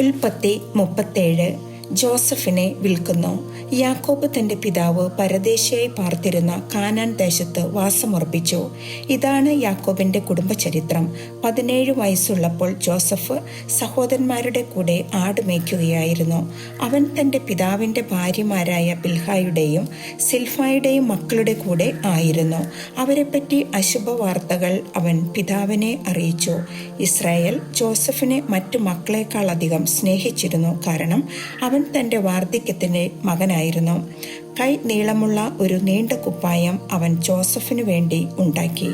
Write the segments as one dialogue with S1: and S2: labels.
S1: ഉൽപ്പത്തി മുപ്പത്തേഴ്. ജോസഫിനെ വിൽക്കുന്നു. യാക്കോബ് തന്റെ പിതാവ് പരദേശിയായി പാർത്തിരുന്ന കാനാൻ ദേശത്ത് വാസമുറപ്പിച്ചു. ഇതാണ് യാക്കോബിന്റെ കുടുംബചരിത്രം. പതിനേഴ് വയസ്സുള്ളപ്പോൾ ജോസഫ് സഹോദരന്മാരുടെ കൂടെ ആട് മേയ്ക്കുകയായിരുന്നു. അവൻ തന്റെ പിതാവിന്റെ ഭാര്യമാരായ ബിൽഹായുടെയും സിൽഫായുടെയും മക്കളുടെ കൂടെ ആയിരുന്നു. അവരെപ്പറ്റി അശുഭ വാർത്തകൾ അവൻ പിതാവിനെ അറിയിച്ചു. ഇസ്രായേൽ ജോസഫിനെ മറ്റു മക്കളെക്കാളധികം സ്നേഹിച്ചിരുന്നു. കാരണം അവൻ തന്റെ വാർദ്ധക്യത്തിന്റെ മകനായിരുന്നു. കൈ നീളമുള്ള ഒരു നീണ്ട കുപ്പായം അവൻ ജോസഫിനു വേണ്ടി ഉണ്ടാക്കി.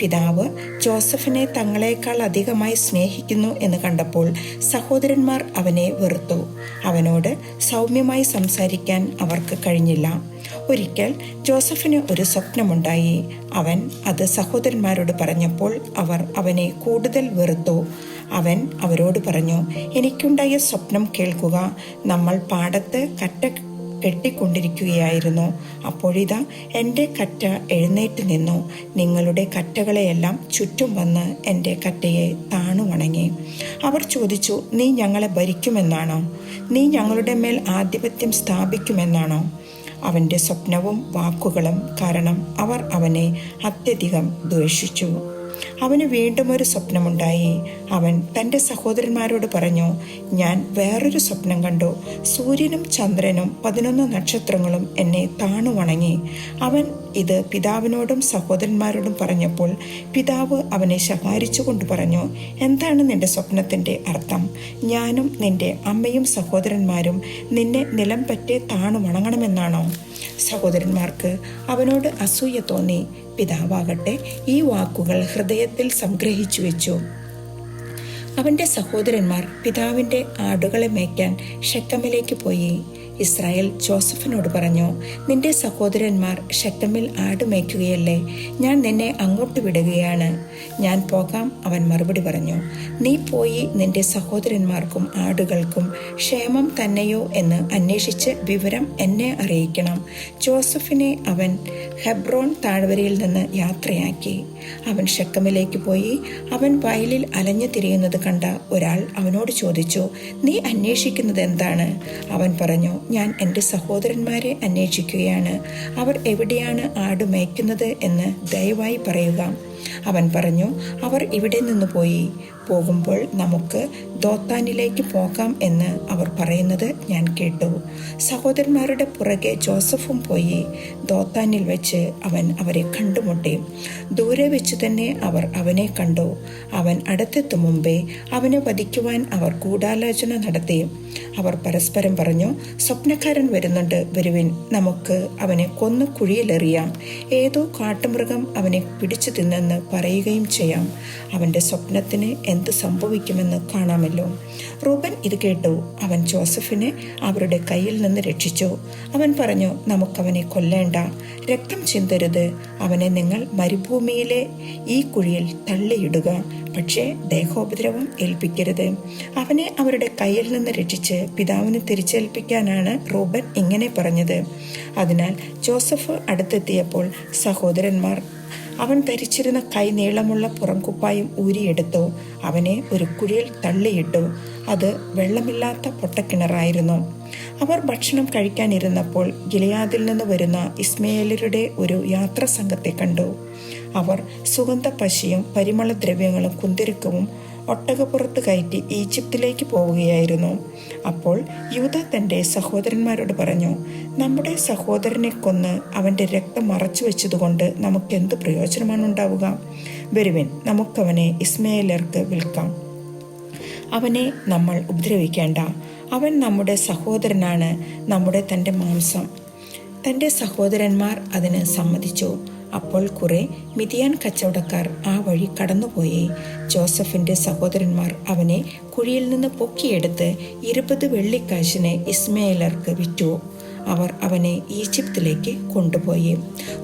S1: പിതാവ് ജോസഫിനെ തങ്ങളെക്കാൾ അധികമായി സ്നേഹിക്കുന്നു എന്ന് കണ്ടപ്പോൾ സഹോദരന്മാർ അവനെ വെറുത്തു. അവനോട് സൗമ്യമായി സംസാരിക്കാൻ അവർക്ക് കഴിഞ്ഞില്ല. ഒരിക്കൽ ജോസഫിന് ഒരു സ്വപ്നമുണ്ടായി. അവൻ അത് സഹോദരന്മാരോട് പറഞ്ഞപ്പോൾ അവർ അവനെ കൂടുതൽ വെറുത്തു. അവൻ അവരോട് പറഞ്ഞു എനിക്കുണ്ടായ സ്വപ്നം കേൾക്കുക. നമ്മൾ പാടത്ത് കറ്റ കെട്ടിക്കൊണ്ടിരിക്കുകയായിരുന്നു. അപ്പോഴിതാ എന്റെ കറ്റ എഴുന്നേറ്റ് നിന്നു. നിങ്ങളുടെ കറ്റകളെയെല്ലാം ചുറ്റും വന്ന് എന്റെ കറ്റയെ താണു വണങ്ങി അവർ ചോദിച്ചു നീ ഞങ്ങളെ ഭരിക്കുമെന്നാണോ? നീ ഞങ്ങളുടെ മേൽ ആധിപത്യം സ്ഥാപിക്കുമെന്നാണോ? അവന്റെ സ്വപ്നവും വാക്കുകളും കാരണം അവർ അവനെ അത്യധികം ദ്വേഷിച്ചു. അവന് വീണ്ടും ഒരു സ്വപ്നമുണ്ടായി. അവൻ തന്റെ സഹോദരന്മാരോട് പറഞ്ഞു ഞാൻ വേറൊരു സ്വപ്നം കണ്ടു. സൂര്യനും ചന്ദ്രനും പതിനൊന്ന് നക്ഷത്രങ്ങളും എന്നെ താണു വണങ്ങി അവൻ ഇത് പിതാവിനോടും സഹോദരന്മാരോടും പറഞ്ഞപ്പോൾ പിതാവ് അവനെ ശകാരിച്ചുകൊണ്ട് പറഞ്ഞു എന്താണ് നിന്റെ സ്വപ്നത്തിന്റെ അർത്ഥം? ഞാനും നിന്റെ അമ്മയും സഹോദരന്മാരും നിന്നെ നിലം പറ്റേ താണു വണങ്ങണമെന്നാണോ സഹോദരന്മാർക്ക് അവനോട് അസൂയ തോന്നി. പിതാവാകട്ടെ ഈ വാക്കുകൾ ഹൃദയത്തിൽ സംഗ്രഹിച്ചു വെച്ചു. അവന്റെ സഹോദരന്മാർ പിതാവിന്റെ ആടുകളെ മേയ്ക്കാൻ ഷെക്കമിലേക്ക് പോയി. ഇസ്രായേൽ ജോസഫിനോട് പറഞ്ഞു നിന്റെ സഹോദരന്മാർ ഷെട്ടമിൽ ആട് മേയ്ക്കുകയല്ലേ ഞാൻ നിന്നെ അങ്ങോട്ട് വിടുകയാണ്. ഞാൻ പോകാം അവൻ മറുപടി പറഞ്ഞു. നീ പോയി നിന്റെ സഹോദരന്മാർക്കും ആടുകൾക്കും ക്ഷേമം തന്നെയോ എന്ന് അന്വേഷിച്ച് വിവരം എന്നെ അറിയിക്കണം ജോസഫിനെ അവൻ ഹെബ്രോൺ താഴ്വരയിൽ നിന്ന് യാത്രയാക്കി. അവൻ ഷെക്കമിലേക്ക് പോയി. അവൻ വയലിൽ അലഞ്ഞു തിരിയുന്നത് കണ്ട ഒരാൾ അവനോട് ചോദിച്ചു നീ അന്വേഷിക്കുന്നത് എന്താണ്? അവൻ പറഞ്ഞു ഞാൻ എന്റെ സഹോദരന്മാരെ അന്വേഷിക്കുകയാണ്. അവർ എവിടെയാണ് ആട് മേയ്ക്കുന്നത് എന്ന് ദയവായി പറയുക. അവൻ പറഞ്ഞു അവർ ഇവിടെ നിന്ന് പോയി. പോകുമ്പോൾ നമുക്ക് ദോത്താനിലേക്ക് പോകാം എന്ന് അവർ പറയുന്നത് ഞാൻ കേട്ടു. സഹോദരന്മാരുടെ പുറകെ ജോസഫും പോയി. ദോത്താനിൽ വെച്ച് അവൻ അവരെ കണ്ടുമുട്ടി. ദൂരെ വെച്ച് തന്നെ അവർ അവനെ കണ്ടു. അവൻ അടുത്തെത്തും മുമ്പേ അവനെ വധിക്കുവാൻ അവർ ഗൂഢാലോചന നടത്തി. അവർ പരസ്പരം പറഞ്ഞു സ്വപ്നക്കാരൻ വരുന്നുണ്ട്. വരുവിൻ. നമുക്ക് അവനെ കൊന്നു കുഴിയിലെറിയാം. ഏതോ കാട്ടുമൃഗം അവനെ പിടിച്ചു തിന്നെന്ന് പറയുകയും ചെയ്യാം. അവന്റെ സ്വപ്നത്തിന് എന്ത് സംഭവിക്കുമെന്ന് കാണാമല്ലോ. റൂബൻ ഇത് കേട്ടു. അവൻ ജോസഫിനെ അവരുടെ കയ്യിൽ നിന്ന് രക്ഷിച്ചു. അവൻ പറഞ്ഞു നമുക്കവനെ കൊല്ലേണ്ട. രക്തം ചിന്തരുത്. അവനെ നിങ്ങൾ മരുഭൂമിയിലെ ഈ കുഴിയിൽ തള്ളിയിടുക. പക്ഷേ ദേഹോപദ്രവം ഏൽപ്പിക്കരുത്. അവനെ അവരുടെ കയ്യിൽ നിന്ന് രക്ഷിച്ച് പിതാവിന് തിരിച്ചേൽപ്പിക്കാനാണ് റൂബൻ ഇങ്ങനെ പറഞ്ഞത്. അതിനാൽ ജോസഫ് അടുത്തെത്തിയപ്പോൾ സഹോദരന്മാർ അവൻ ധരിച്ചിരുന്ന കൈ നീളമുള്ള പുറംകുപ്പായും ഊരിയെടുത്തു. അവനെ ഒരു കുഴിയിൽ തള്ളിയിട്ടു. അത് വെള്ളമില്ലാത്ത പൊട്ടക്കിണറായിരുന്നു. അവർ ഭക്ഷണം കഴിക്കാനിരുന്നപ്പോൾ ഗിലയാദിൽ നിന്ന് വരുന്ന ഇസ്മയേലരുടെ ഒരു യാത്രാ സംഘത്തെ കണ്ടു. അവർ സുഗന്ധ പശിയും പരിമളദ്രവ്യങ്ങളും കുന്തിരുക്കവും ഒട്ടകപ്പുറത്ത് കയറ്റി ഈജിപ്തിലേക്ക് പോവുകയായിരുന്നു. അപ്പോൾ യൂത തന്റെ സഹോദരന്മാരോട് പറഞ്ഞു നമ്മുടെ സഹോദരനെ കൊന്ന് അവന്റെ രക്തം മറച്ചു വെച്ചതുകൊണ്ട് നമുക്ക് എന്ത് പ്രയോജനമാണ് ഉണ്ടാവുക വരുവിൻ നമുക്കവനെ ഇസ്മയേലർക്ക് വിൽക്കാം. അവനെ നമ്മൾ ഉപദ്രവിക്കേണ്ട. അവൻ നമ്മുടെ സഹോദരനാണ് നമ്മുടെ തന്റെ മാംസം. തന്റെ സഹോദരന്മാർ അതിന് സമ്മതിച്ചു. അപ്പോൾ കുറെ മിതിയാൻ കച്ചവടക്കാർ ആ വഴി കടന്നുപോയി. ജോസഫിന്റെ സഹോദരന്മാർ അവനെ കുഴിയിൽ നിന്ന് പൊക്കിയെടുത്ത് ഇരുപത് വെള്ളിക്കാശിന് ഇസ്മയിലർക്ക് വിറ്റു. അവർ അവനെ ഈജിപ്തിലേക്ക് കൊണ്ടുപോയി.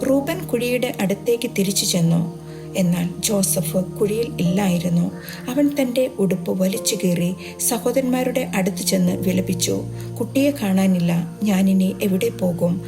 S1: റൂബൻ കുഴിയുടെ അടുത്തേക്ക് തിരിച്ചു ചെന്നു. എന്നാൽ ജോസഫ് കുഴിയിൽ ഇല്ലായിരുന്നു. അവൻ തന്റെ ഉടുപ്പ് വലിച്ചു കീറി സഹോദരന്മാരുടെ അടുത്ത് ചെന്ന് വിലപിച്ചു. കുട്ടിയെ കാണാനില്ല. ഞാനിനി എവിടെ പോകും?